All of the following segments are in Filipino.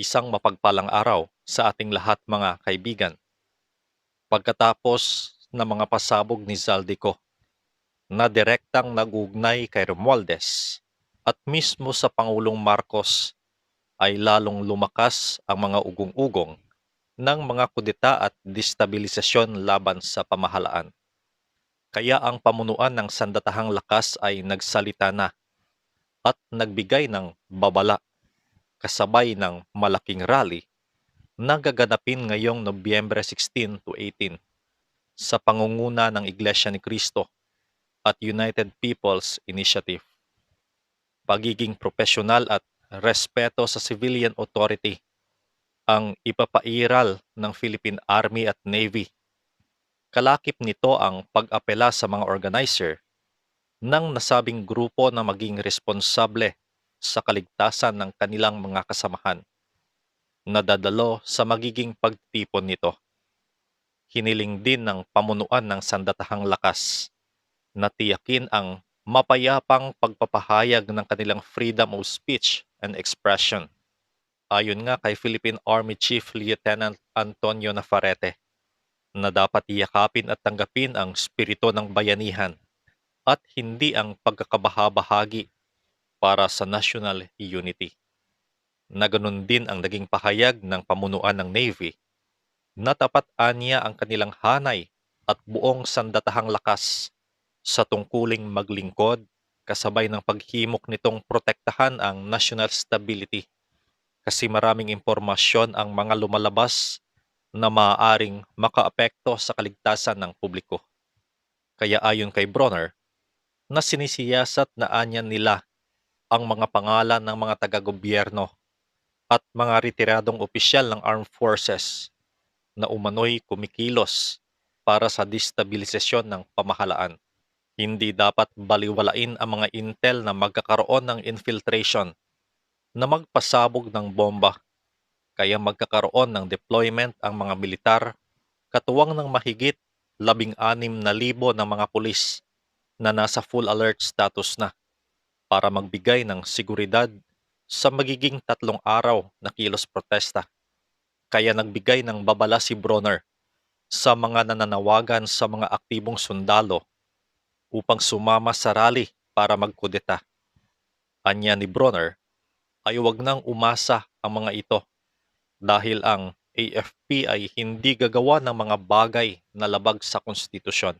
Isang mapagpalang araw sa ating lahat mga kaibigan. Pagkatapos ng mga pasabog ni Zaldico na direktang nagugnay kay Romualdez at mismo sa Pangulong Marcos ay lalong lumakas ang mga ugong-ugong ng mga kudeta at destabilisasyon laban sa pamahalaan. Kaya ang pamunuan ng sandatahang lakas ay nagsalita na at nagbigay ng babala kasabay ng malaking rally na gaganapin ngayong Nobyembre 16 to 18 sa pangunguna ng Iglesia ni Cristo at United People's Initiative. Pagiging profesional at respeto sa civilian authority ang ipapairal ng Philippine Army at Navy. Kalakip nito ang pag-apela sa mga organizer ng nasabing grupo na maging responsable sa kaligtasan ng kanilang mga kasamahan nadadalo sa magiging pagtipon nito. Hiniling din ng pamunuan ng sandatahang lakas na tiyakin ang mapayapang pagpapahayag ng kanilang freedom of speech and expression. Ayon nga kay Philippine Army Chief Lieutenant Antonio Navarrete na dapat iyakapin at tanggapin ang spirito ng bayanihan at hindi ang pagkakabahabahagi para sa national unity na ganun din ang naging pahayag ng pamunuan ng Navy na tapat anya ang kanilang hanay at buong sandatahang lakas sa tungkuling maglingkod kasabay ng paghimok nitong protektahan ang national stability kasi maraming impormasyon ang mga lumalabas na maaaring makaapekto sa kaligtasan ng publiko. Kaya ayon kay Bronner, na sinisiyasat na anyan nila ang mga pangalan ng mga taga-gobyerno at mga retiradong opisyal ng armed forces na umano'y kumikilos para sa destabilisasyon ng pamahalaan. Hindi dapat baliwalain ang mga intel na magkakaroon ng infiltration na magpasabog ng bomba kaya magkakaroon ng deployment ang mga militar katuwang ng mahigit labing anim na libo ng mga pulis na nasa full alert status na para magbigay ng seguridad sa magiging tatlong araw na kilos protesta. Kaya nagbigay ng babala si Bronner sa mga nananawagan sa mga aktibong sundalo upang sumama sa rally para magkudeta. Anya ni Bronner ay huwag nang umasa ang mga ito dahil ang AFP ay hindi gagawa ng mga bagay na labag sa konstitusyon.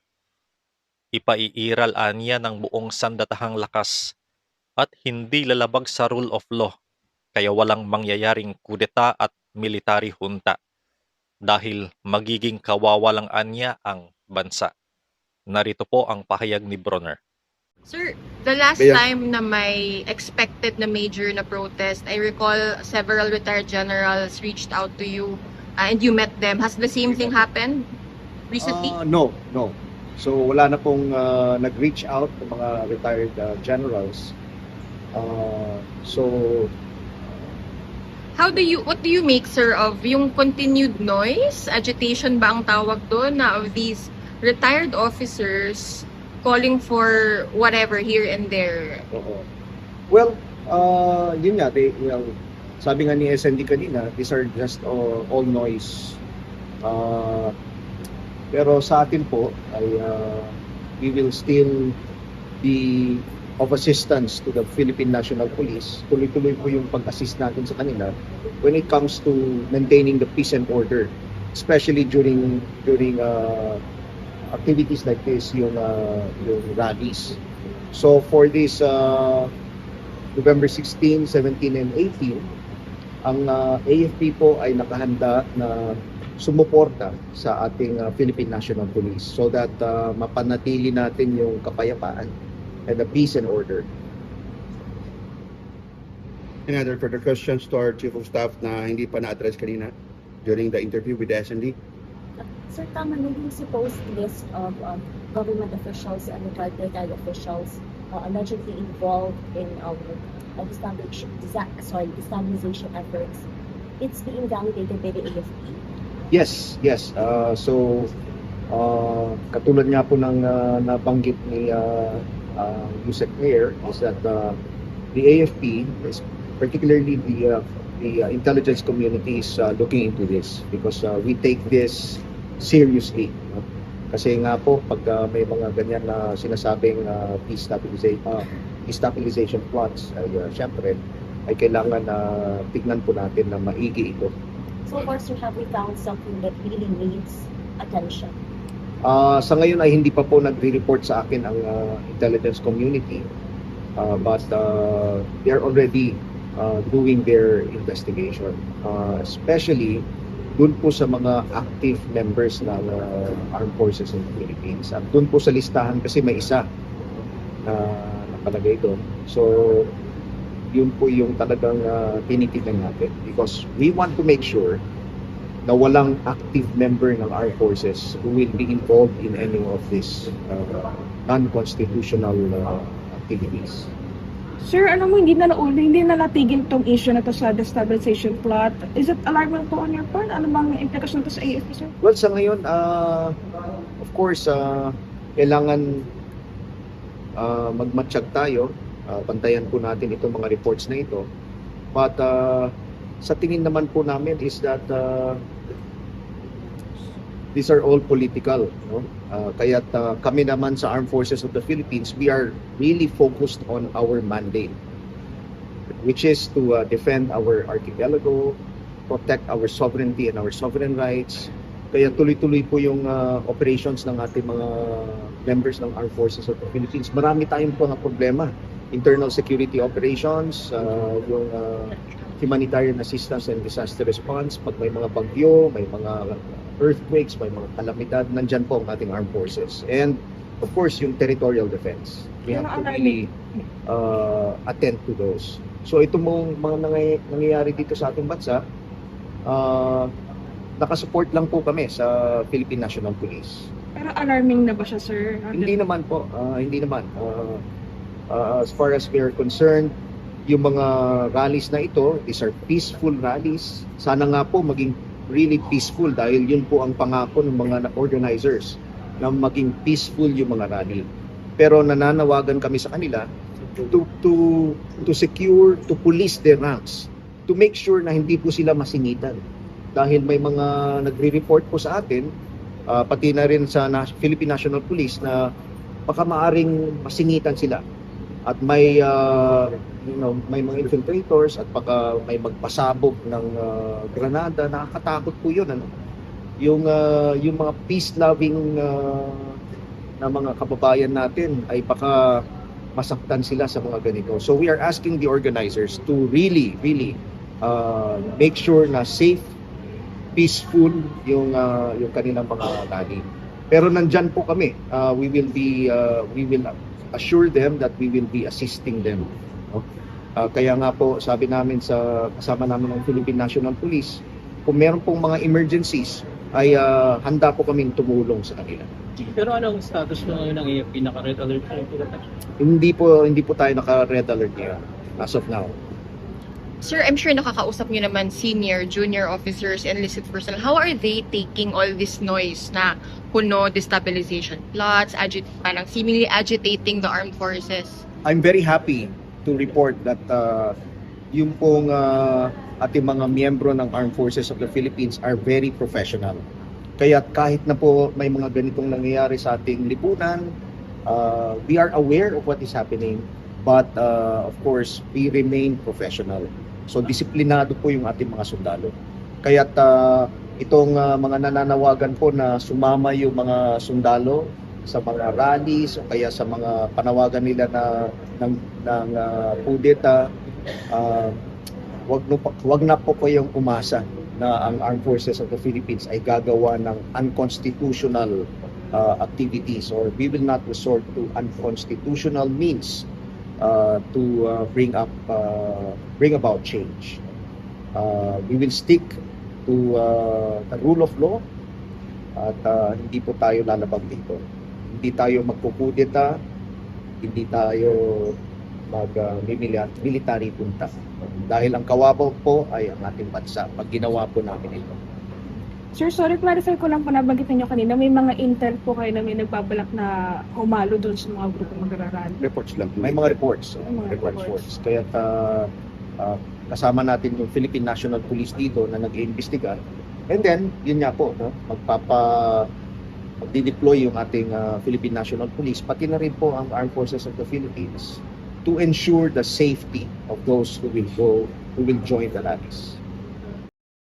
Ipaiiral anya ng buong sandatahang lakas at hindi lalabag sa rule of law kaya walang mangyayaring kudeta at military junta dahil magiging kawawalang anya ang bansa. Narito po ang pahayag ni Bronner. Sir, the last Mayor. time na may expected na major na protest, I recall several retired generals reached out to you uh, and you met them. Has the same thing happened recently? Ah, no, no. So wala na pong ah, nag-reach out ng mga retired ah, generals. Ah, so How do you, what do you make, sir, of yung continued noise? Agitation ba ang tawag doon na of these retired officers calling for whatever here and there? oo. Well, uh, yun nga, they, well, sabi nga ni SND kanina, these are just all, all noise. Ah, pero sa atin po ay ah, we will still be of assistance to the Philippine National Police. Tuloy-tuloy po yung pag-assist natin sa kanila when it comes to maintaining the peace and order, especially during during uh, activities like this, yung uh, yung rallies. So for this uh, November 16, 17, and 18, ang uh, AFP po ay nakahanda na sumuporta sa ating uh, Philippine National Police so that uh, mapanatili natin yung kapayapaan and the peace and order. Any other further questions to our Chief of Staff na hindi pa na-address kanina during the interview with the SND? Sir, tama na yung supposed list of um, government officials and retired officials uh, allegedly involved in um, destabilization, disa- sorry, destabilization efforts. It's being validated by the AFP. Yes, yes. Uh, so, uh, katulad nga po ng uh, nabanggit ni uh, uh, Yusek Mayor is that uh, the AFP, is particularly the uh, the uh, intelligence community is uh, looking into this because uh, we take this seriously. no? Kasi nga po, pag uh, may mga ganyan na sinasabing uh, peace stabilization, uh, destabilization plots, ay uh, syempre, ay kailangan na tignan po natin na maigi ito. So far, sir, have we found something that really needs attention? Ah, sa ngayon ay hindi pa po nagre-report sa akin ang ah, intelligence community. Ah, but ah, they're already ah, doing their investigation. Ah, especially dun po sa mga active members ng ah, armed forces in the Philippines. At dun po sa listahan kasi may isa na nakalagay doon. So, yun po yung talagang uh, tinitignan natin because we want to make sure na walang active member ng armed forces who will be involved in any of these uh, non-constitutional uh, activities. Sir, alam mo, hindi na nauli, hindi na natigil tong issue na to sa destabilization plot. Is it alarming po on your part? Ano bang implikasyon to sa AFP, sir? Well, sa ngayon, uh, of course, uh, kailangan uh, magmatsyag tayo. Uh, bantayan po natin itong mga reports na ito. But uh, sa tingin naman po namin is that uh, these are all political. No? Uh, kaya't uh, kami naman sa Armed Forces of the Philippines, we are really focused on our mandate, which is to uh, defend our archipelago, protect our sovereignty and our sovereign rights, kaya tuloy-tuloy po yung uh, operations ng ating mga members ng Armed Forces of the Philippines. Marami tayong mga problema. Internal security operations, uh, yung uh, humanitarian assistance and disaster response, pag may mga bagyo, may mga earthquakes, may mga kalamidad, nandyan po ang ating armed forces. And of course, yung territorial defense. We have to really uh, attend to those. So ito mong mga nangy- nangyayari dito sa ating bansa, uh, nakasupport lang po kami sa Philippine National Police. Pero alarming na ba siya, sir? Hindi naman po, ah, hindi naman. Ah, ah, as far as we are concerned, yung mga rallies na ito, these are peaceful rallies. Sana nga po maging really peaceful dahil yun po ang pangako ng mga organizers na maging peaceful yung mga rally. Pero nananawagan kami sa kanila to to to secure to police their ranks to make sure na hindi po sila masingitan dahil may mga nagre-report po sa atin ah, pati na rin sa Philippine National Police na baka maaring masingitan sila at may ah, you know, may mga infiltrators at baka may magpasabog ng ah, granada nakakatakot po yun ano yung ah, yung mga peace loving na mga kababayan natin ay baka masaktan sila sa mga ganito so we are asking the organizers to really really ah, make sure na safe peaceful yung ah, yung kanilang mga rally. Pero nandyan po kami. Ah, we will be ah, we will assure them that we will be assisting them. no? Ah, kaya nga po sabi namin sa kasama namin ng Philippine National Police, kung meron pong mga emergencies ay ah, handa po kaming tumulong sa kanila. Pero anong status mo ngayon ng AFP? Naka-red alert? Hindi po hindi po tayo naka red alert ngayon as of now. Sir, I'm sure nakakausap nyo naman senior, junior officers, enlisted personnel. How are they taking all this noise na kuno destabilization plots, agit parang seemingly agitating the armed forces? I'm very happy to report that uh, yung pong uh, ating mga miyembro ng Armed Forces of the Philippines are very professional. Kaya kahit na po may mga ganitong nangyayari sa ating lipunan, uh, we are aware of what is happening, but uh, of course, we remain professional. So disiplinado po yung ating mga sundalo. Kaya itong uh, mga nananawagan po na sumama yung mga sundalo sa mga rallies o kaya sa mga panawagan nila na ng ng uh, kudeta uh, wag no wag na po kayong umasa na ang Armed Forces of the Philippines ay gagawa ng unconstitutional uh, activities or we will not resort to unconstitutional means uh, to uh, bring up uh, bring about change. Uh, we will stick to uh, the rule of law at uh, hindi po tayo lalabag dito. Hindi tayo magkukudeta, hindi tayo mag uh, military punta. Dahil ang kawabaw po ay ang ating bansa pag ginawa po namin ito. Sir, sorry, clarify ko lang po nabanggit ninyo kanina, may mga intel po kayo na may nagbabalak na humalo doon sa mga grupo magrarally. Reports lang. May mga reports, May mga reports. reports. Kaya uh, uh, kasama natin yung Philippine National Police dito na nag-iimbestiga. And then, yun nga po, no, magpapa magdi-deploy yung ating uh, Philippine National Police, pati na rin po ang Armed Forces of the Philippines to ensure the safety of those who will go, who will join the rallies.